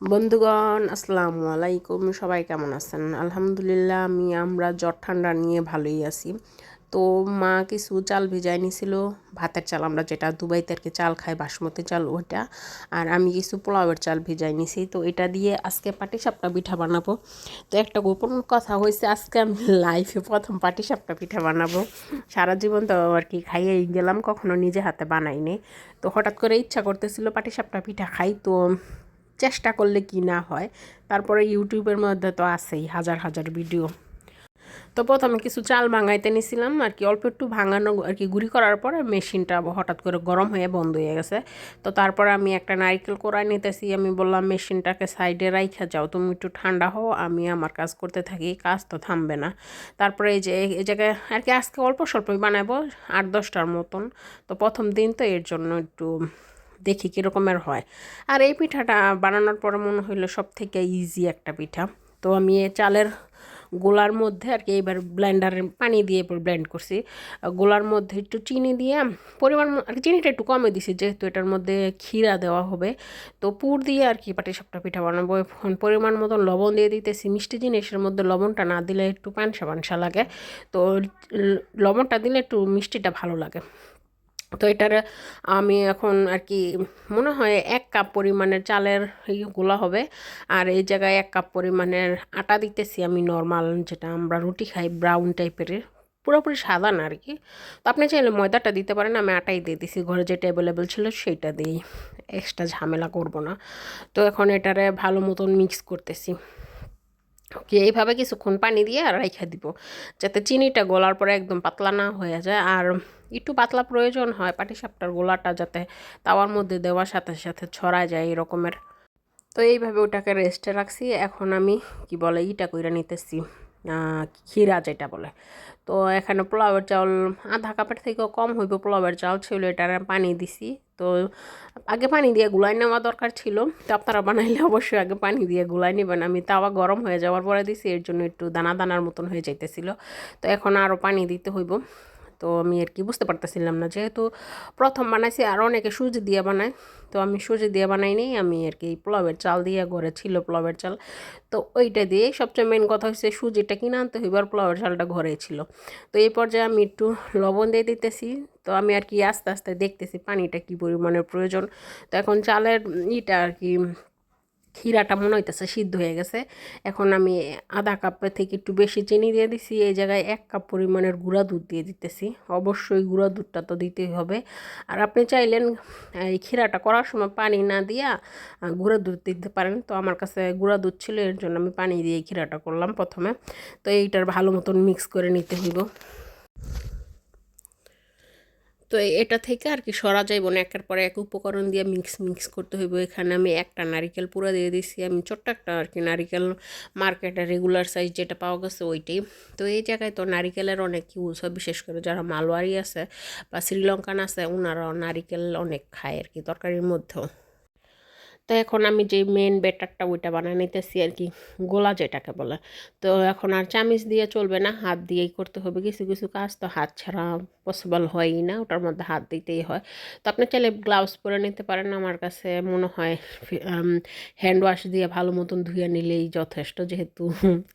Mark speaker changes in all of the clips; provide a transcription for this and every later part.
Speaker 1: বন্ধুগণ, আসসালামু আলাইকুম। সবাই কেমন আছেন? আলহামদুলিল্লাহ, আমি, আমরা জ্বর ঠান্ডা নিয়ে ভালোই আছি। তো মা কিছু চাল ভিজাই নিছিল। ভাতের চাল, আমরা যেটা দুবাইতে আর কি চাল খাই, বাসমতি চাল ওটা আর আমি কিছু পোলাওয়ের চাল ভিজাই নিছি। তো এটা দিয়ে আজকে পাটিসাপটা পিঠা বানাবো। তো একটা গোপন কথা হয়েছে আজকে আমি লাইফে প্রথম পাটিসাপটা পিঠা বানাবো। সারা জীবন তো আর কি খাইয়েই গেলাম, কখনো নিজে হাতে বানাইনি। তো হঠাৎ করে ইচ্ছা করতেছিল পাটিসাপটা পিঠা খাই। তো চেষ্টা করলে কি না হয়। তারপরে ইউটিউবের মধ্যে তো আছেই, হাজার হাজার ভিডিও। তো প্রথমে কিছু চাল ভাঙাইতে নিছিলাম, আর কি অল্প একটু ভাঙানো, আর কি গুঁড়ি করার পরে মেশিনটা হঠাৎ করে গরম হয়ে বন্ধ হয়ে গেছে। তো তারপরে আমি একটা নারিকেল কোড়াই নিতেছি, আমি বললাম, মেশিনটাকে সাইডে রাইখা যাও, তুমি একটু ঠান্ডা হও, আমি আমার কাজ করতে থাকি কাজ তো থামবে না। তারপরে এই যে, এই জায়গায় আর কি আজকে অল্প স্বল্পই বানাবো, আট দশটার মতন। তো প্রথম দিন তো এর জন্য একটু দেখি কীরকমের হয়। আর এই পিঠাটা বানানোর পরে মনে হইল সব থেকে ইজি একটা পিঠা। তো আমি চালের গোলার মধ্যে আর কি এবার ব্লেন্ডারের পানি দিয়ে ব্লেন্ড করছি। গোলার মধ্যে একটু চিনি দিয়ে, পরিমাণ আর কি চিনিটা একটু কমে দিছি, যেহেতু এটার মধ্যে ক্ষীরা দেওয়া হবে। তো পুর দিয়ে আর কি পাটি সাপটা পিঠা বানাবো। পরিমাণ মতন লবণ দিয়ে দিতেছি। মিষ্টি জিনিসের মধ্যে লবণটা না দিলে একটু পানসা পানসা লাগে। তো লবণটা দিলে একটু মিষ্টিটা ভালো লাগে। তো এটার, আমি এখন আর কি মনে হয় এক কাপ পরিমাণের চালেরগুলা হবে। আর এই জায়গায় এক কাপ পরিমাণের আটা দিতেছি আমি নর্মাল যেটা আমরা রুটি খাই ব্রাউন টাইপের পুরোপুরি সাদা না আর কি। তো আপনি চাইলে ময়দাটা দিতে পারেন, আমি আটাই দিয়ে দিছি। ঘরে যেটা অ্যাভেলেবেল ছিল সেইটা দিই এক্সট্রা ঝামেলা করব না। তো এখন এটারে ভালো মতন মিক্স করতেছি। কি এইভাবে কিছুক্ষণ পানি দিয়ে আর রেখে দিব, যাতে চিনিটা গলার পরে একদম পাতলা না হয়ে যায়। আর একটু পাতলা প্রয়োজন হয় পাটিসাপটার গোলাটা যাতে তাওয়ার মধ্যে দেওয়ার সাথে সাথে ছড়া যায় এরকমের। তো এইভাবে ওটাকে রেস্টে রাখছি। এখন আমি কি বলে ইটা কইরা নিতেছি ক্ষীরা যেটা বলে। তো এখানে পোলাওয়ের চাউল আধা কাপের থেকেও কম হইব পোলাওয়ের চাউল ছিল এটার পানি দিছি। তো আগে পানি দিয়ে গুলাই নেওয়া দরকার ছিল, তো আপনারা বানাইলে অবশ্যই আগে পানি দিয়ে গুলাই নেবেন। আমি তাওয়া গরম হয়ে যাওয়ার পরে দিছি, এর জন্য একটু দানা দানার মতন হয়ে যাইতেছিল। তো এখন আরও পানি দিতে হইব। তো আমি আর কি বুঝতে পারতেছিলাম না। যেহেতু প্রথম বানাইছি আর অনেকে সুজি দিয়ে বানায়, তো আমি সুজি দিয়ে বানাইনি, আমি আর কি পোলাওয়ের চাল দিয়ে, ঘরে ছিল পোলাওয়ের চাল। তো ওইটা দিয়ে সবচেয়ে মেন কথা হচ্ছে সুজিটা কিনে আনতে হইব আর পোলাওয়ের চালটা ঘরে ছিল। তো এই পর্যায়ে আমি একটু লবণ দিয়ে দিতেছি, তো আমি আর কি আস্তে আস্তে দেখতেছি পানিটা কী পরিমাণের প্রয়োজন। তো এখন চালের ইটা আর কি ক্ষীরাটা মনে হইতেছে সিদ্ধ হয়ে গেছে। এখন আমি আধা কাপের থেকে একটু বেশি চিনি দিয়ে দিছি, এই জায়গায় এক কাপ পরিমাণের গুঁড়া দুধ দিয়ে দিতেছি। অবশ্যই গুঁড়া দুধটা তো দিতেই হবে। আর আপনি চাইলেন, এই ক্ষীরাটা করার সময় পানি না দিয়া গুঁড়া দুধ দিতে পারেন। তো আমার কাছে গুঁড়া দুধ ছিল, এর জন্য আমি পানি দিয়ে ক্ষীরাটা করলাম প্রথমে। তো এইটার ভালো মতন মিক্স করে নিতে হইব। তো এটা থেকে আর কি সরা যাইব না একের পরে এক উপকরণ দিয়ে মিক্স মিক্স করতে হইব। এখানে আমি একটা নারিকেল পুরো দিয়ে দিছি। আমি ছোট্ট একটা আর কি নারিকেল মার্কেটে রেগুলার সাইজ যেটা পাওয়া গেছে ওইটাই। তো এই জায়গায় তো নারিকেলের অনেক ইউজ হয়, বিশেষ করে যারা মালওয়ারি আছে বা শ্রীলঙ্কান আছে ওনারা নারিকেল অনেক খায় আর কি তরকারির মধ্যেও। তো এখন আমি যে মেন ব্যাটারটা ওইটা বানিয়ে নিতেছি আর কি, গোলা যেটাকে বলে। তো এখন আর চামিচ দিয়ে চলবে না, হাত দিয়েই করতে হবে। কিছু কিছু কাজ তো হাত ছাড়া পসিবল হয়ই না, ওটার মধ্যে হাত দিতেই হয়। তো আপনি চাইলে গ্লাভস পরে নিতে পারেন। আমার কাছে মনে হয় হ্যান্ড ওয়াশ দিয়ে ভালো মতন ধুয়ে নিলেই যথেষ্ট, যেহেতু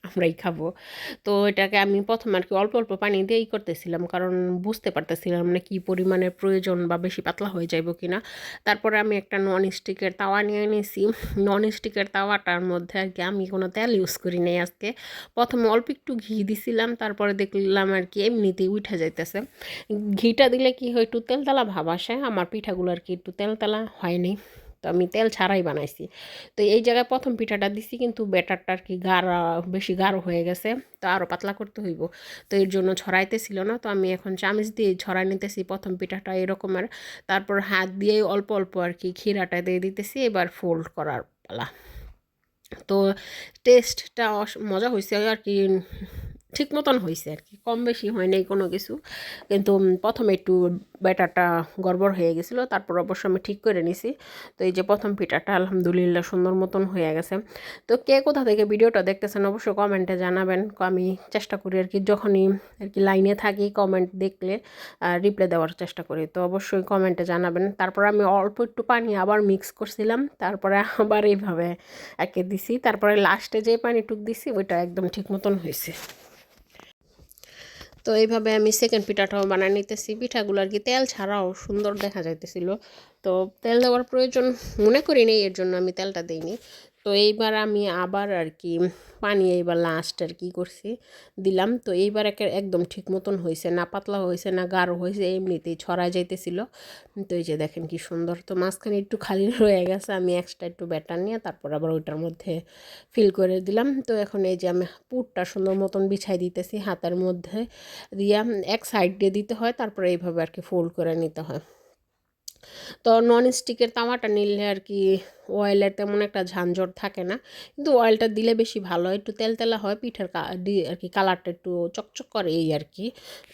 Speaker 1: আমরাই খাব। তো এটাকে আমি প্রথম আর কি অল্প অল্প পানি দিয়েই করতেছিলাম, কারণ বুঝতে পারতেছিলাম না কী পরিমাণের প্রয়োজন বা বেশি পাতলা হয়ে যাইব কি না তারপরে আমি একটা নন স্টিকের তাওয়া নিয়ে নিয়েছি নন স্টিকের তাওয়াটার মধ্যে আর কি আমি কোনো তেল ইউজ করি নাই আজকে। প্রথমে অল্প একটু ঘি দিছিলাম, তারপরে দেখলাম আর কি এমনিতেই উঠে যাইতেছে। ঘিটা দিলে কি হয়, একটু তেলতেলা ভাব আসে, আমার পিঠাগুলো আর কি একটু তেলতেলা হয়নি তো আমি তেল ছাড়াই বানাইছি। তো এই জায়গায় প্রথম পিঠাটা দিছি কিন্তু ব্যাটারটা আর কি গাঢ়, বেশি গাঢ় হয়ে গেছে, তো আরও পাতলা করতে হইব। তো এর জন্য ছড়াইতেছিল না, তো আমি এখন চামিচ দিয়ে ছড়াই নিতেছি প্রথম পিঠাটা এরকমের। তারপর হাত দিয়ে অল্প অল্প আর কি ক্ষীরাটা দিয়ে দিতেছি, এবার ফোল্ড করার পালা। তো টেস্টটা মজা হয়েছে আর কি। ঠিক মতন হয়েছে আর কি। কম বেশি হয় নাই কোনো কিছু। কিন্তু প্রথমে একটু ব্যাটারটা গড়বড় হয়ে গেছিল, তারপর অবশ্য আমি ঠিক করে নিছি। তো এই যে প্রথম পিঠাটা আলহামদুলিল্লাহ সুন্দর মতন হয়ে গেছে। তো কে কোথা থেকে ভিডিওটা দেখতেছেন অবশ্যই কমেন্টে জানাবেন। আমি চেষ্টা করি আর কি, যখনই আর কি লাইনে থাকি কমেন্ট দেখলে রিপ্লাই দেওয়ার চেষ্টা করি। তো অবশ্যই কমেন্টে জানাবেন। তারপর আমি অল্প একটু পানি আবার মিক্স করছিলাম, তারপরে আবার এইভাবে একে দিছি। তারপরে লাস্টে যে পানিটুক দিছি, ওইটা একদম ঠিক মতন হয়েছে তো এইভাবে আমি সেকেন্ড পিঠাটাও বানিয়ে নিতেছি। পিঠাগুলো আর কি তেল ছাড়াও সুন্দর দেখা যাইতেছিল। তো তেল দেওয়ার প্রয়োজন মনে করি নেই, এর জন্য আমি তেলটা দিইনি। তো এইবার আমি আবার আর কি পানি এইবার লাস্ট আর কি করছি, দিলাম। তো এইবার একে একদম ঠিক মতন হয়েছে না, পাতলা হয়েছে না, গাঢ় হয়েছে এমনিতেই ছড়া যাইতেছিল। তো এই যে দেখেন কি সুন্দর। তো মাঝখানে একটু খালি রয়ে গেছে, আমি এক্সট্রা একটু ব্যাটার নিয়ে তারপর আবার ওইটার মধ্যে ফিল করে দিলাম। তো এখন এই যে আমি পুরটা সুন্দর মতন বিছাই দিতেছি হাতের মধ্যে, দিয়া এক সাইড দিয়ে দিতে হয়, তারপরে এইভাবে আর কি ফোল্ড করে নিতে হয়। তো নন স্টিকের তাওয়াটা নিলে আর কি অয়েলের তেমন একটা ঝানঝট থাকে না। কিন্তু অয়েলটা দিলে বেশি ভালো, একটু তেলতেলা হয়, পিঠার আর কি কালারটা একটু চকচক করে এই আর কি।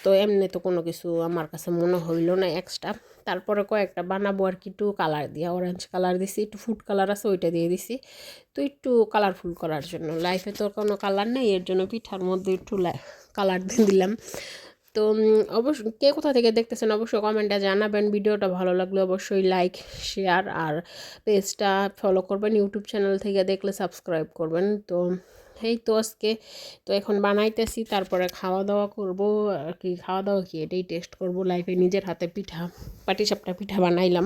Speaker 1: তো এমনি তো কোনো কিছু আমার কাছে মনে হইল না এক্সট্রা তারপরে কয়েকটা বানাবো আর কি, একটু কালার দিয়ে অরেঞ্জ কালার দিছি, একটু ফুড কালার আছে, ওইটা দিয়ে দিছি। তো একটু কালারফুল করার জন্য। লাইফে তো কোনো কালার নেই, এর জন্য পিঠার মধ্যে একটু কালার দিয়ে দিলাম। তো অবশ্য, কে কোথা থেকে দেখতেছেন অবশ্যই কমেন্টে জানাবেন। ভিডিওটা ভালো লাগলে অবশ্যই লাইক শেয়ার আর পেজটা ফলো করবেন। ইউটিউব চ্যানেল থেকে দেখলে সাবস্ক্রাইব করবেন। তো, এই তো আজকে। তো এখন বানাইতেছি, তারপরে খাওয়া দাওয়া করব। আর কি খাওয়া দাওয়া কি? এটাই টেস্ট করব। লাইফে নিজের হাতে পিঠা, পাটিসাপটা পিঠা বানাইলাম।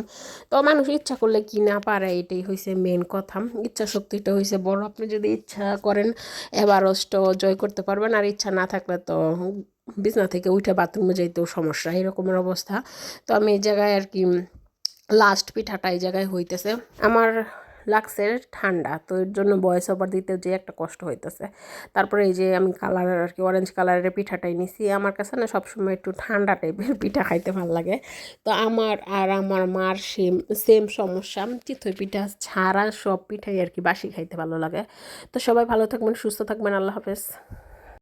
Speaker 1: তো মানুষ ইচ্ছা করলে কি না পারে, এটাই হয়েছে মেন কথা। ইচ্ছা শক্তিটা হয়েছে বড়। আপনি যদি ইচ্ছা করেন এভারেস্ট জয় করতে পারবেন। আর ইচ্ছা না থাকলে তো বিছনা থেকে উঠে বাথরুমে যাইতেও সমস্যা, এরকমের অবস্থা। তো আমি এই জায়গায় আর কি লাস্ট পিঠাটা এই জায়গায় হইতেছে। আমার লাগছে ঠান্ডা, তো এর জন্য বয়স ওভার দিতে যে একটা কষ্ট হইতেছে। তারপরে এই যে আমি কালার আর কি অরেঞ্জ কালারের পিঠাটাই নিছি। আমার কাছে না সবসময় একটু ঠান্ডা টাইপের পিঠা খাইতে ভালো লাগে। তো আমার আর আমার মার সেম সেম সমস্যা। চিতই পিঠা ছাড়া সব পিঠাই আর কি বাসি খাইতে ভালো লাগে। তো সবাই ভালো থাকবেন, সুস্থ থাকবেন, আল্লাহ হাফেজ।